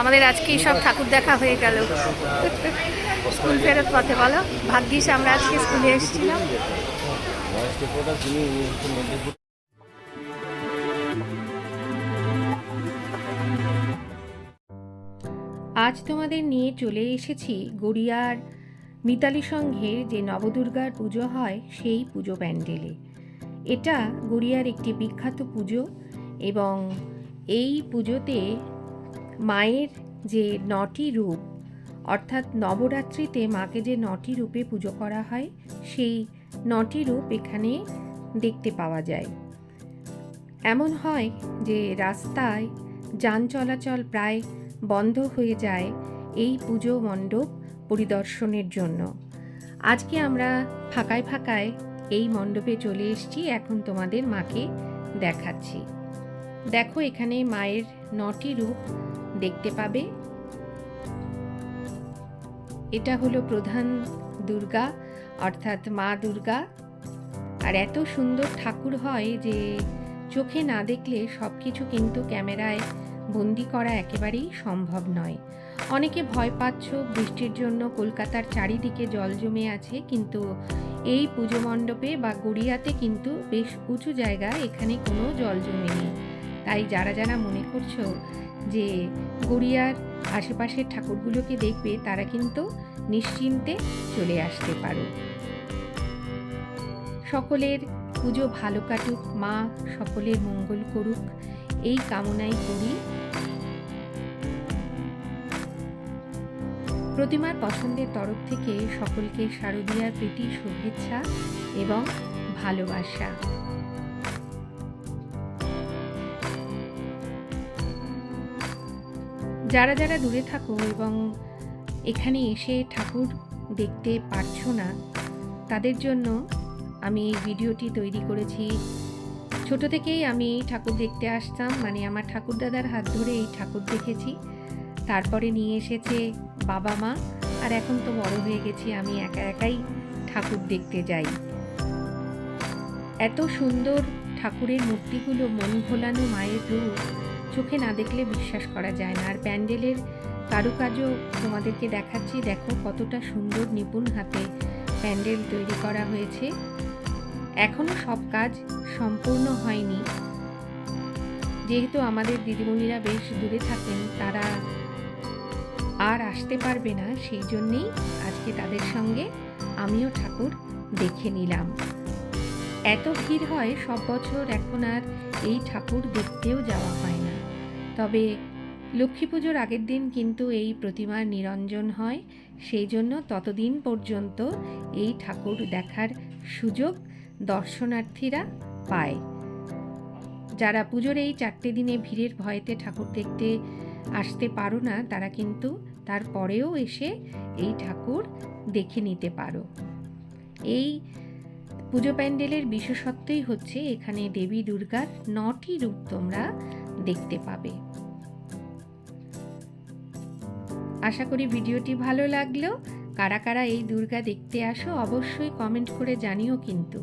আমাদের আজকেই সব ঠাকুর দেখা হয়ে গেল। স্কুল ফেরত পথে বলো। ভাগ্যিস আমরা আজকে স্কুলে এসেছিলাম। আজ তোমাদের নিয়ে চলে এসেছি গড়িয়ার মিতালি সংঘের যে নবদুর্গার পুজো হয়, সেই পুজো প্যান্ডেলে। এটা গড়িয়ার একটি বিখ্যাত পুজো এবং এই পুজোতে মায়ের যে নটি রূপ, অর্থাৎ নবরাত্রিতে মাকে যে নটি রূপে পুজো করা হয়, সেই নটি রূপ এখানে দেখতে পাওয়া যায়। এমন হয় যে রাস্তায় যান চলাচল প্রায় বন্ধ হয়ে যায় এই পুজো মণ্ডপ পরিদর্শনের জন্য। আজকে আমরা ফাঁকায় ফাঁকায় এই মণ্ডপে চলে এসেছি, এখন তোমাদের মাকে দেখাচ্ছি। দেখো এখানে মায়ের নটি রূপ দেখতে পাবে। এটা হলো প্রধান দুর্গা, অর্থাৎ মা দুর্গা। আর এত সুন্দর ঠাকুর হয় যে চোখে না দেখলে সব কিছু কিন্তু ক্যামেরায় বন্দি করা একেবারেই সম্ভব নয়। অনেকে ভয় পাচ্ছ, বৃষ্টির জন্য কলকাতার চারিদিকে জল জমে আছে, কিন্তু এই পুজো মণ্ডপে বা গড়িয়াতে কিন্তু বেশ উঁচু জায়গা এখানে কোনো জল জমেনি তাই যারা যারা মনে করছ যে গড়িয়ার আশেপাশের ঠাকুরগুলোকে দেখবে, তারা কিন্তু নিশ্চিন্তে চলে আসতে পারো। সকলের পুজো ভালো কাটুক, মা সকলের মঙ্গল করুক, এই কামনাই করি। প্রতিমার পছন্দের তরফ থেকে সকলকে শারদীয়ার প্রীতি, শুভেচ্ছা এবং ভালোবাসা। যারা যারা দূরে থাকো এবং এখানে এসে ঠাকুর দেখতে পারছ না, তাদের জন্য আমি এই ভিডিওটি তৈরি করেছি। ছোট থেকেই আমি ঠাকুর দেখতে আসতাম মানে আমার ঠাকুর দাদার হাত ধরে এই ঠাকুর দেখেছি। তারপরে নিয়ে এসেছে বাবা মা, আর এখন তো বড় হয়ে গেছি, আমি একা একাই ঠাকুর দেখতে যাই। এত সুন্দর ঠাকুরের মূর্তিগুলো মন ভোলানো মায়ের রূপ চোখে না দেখলে বিশ্বাস করা যায় না। আর প্যান্ডেলের কারুকাজও তোমাদেরকে দেখাচ্ছি। দেখো কতটা সুন্দর নিপুণ হাতে প্যান্ডেল তৈরি করা হয়েছে। এখনও সব কাজ সম্পূর্ণ হয়নি। যেহেতু আমাদের দিদিমণিরা বেশ দূরে থাকেন, তারা আর আসতে পারবে না। সেই জন্যেই আজকে তাদের সঙ্গে আমিও ঠাকুর দেখে নিলাম। এত ভিড় হয়, সব বছর এখন আর এই ঠাকুর দেখতেও যাওয়া হয় না তবে লক্ষ্মী পুজোর আগের দিন কিন্তু এই প্রতিমার নিরঞ্জন হয়। সেই জন্য ততদিন পর্যন্ত এই ঠাকুর দেখার সুযোগ দর্শনার্থীরা পায়। যারা পুজোর এই চারটে দিনে ভিড়ের ভয়েতে ঠাকুর দেখতে আসতে পারো না, তারা কিন্তু তারপরেও এসে এই ঠাকুর দেখে নিতে পারো। এই পুজো প্যান্ডেলের বিশেষত্বই হচ্ছে এখানে দেবী দুর্গার নটি রূপ তোমরা দেখতে পাবে। আশা করি ভিডিওটি ভালো লাগল। কারা কারা এই দুর্গা দেখতে আসো, অবশ্যই কমেন্ট করে জানিও কিন্তু।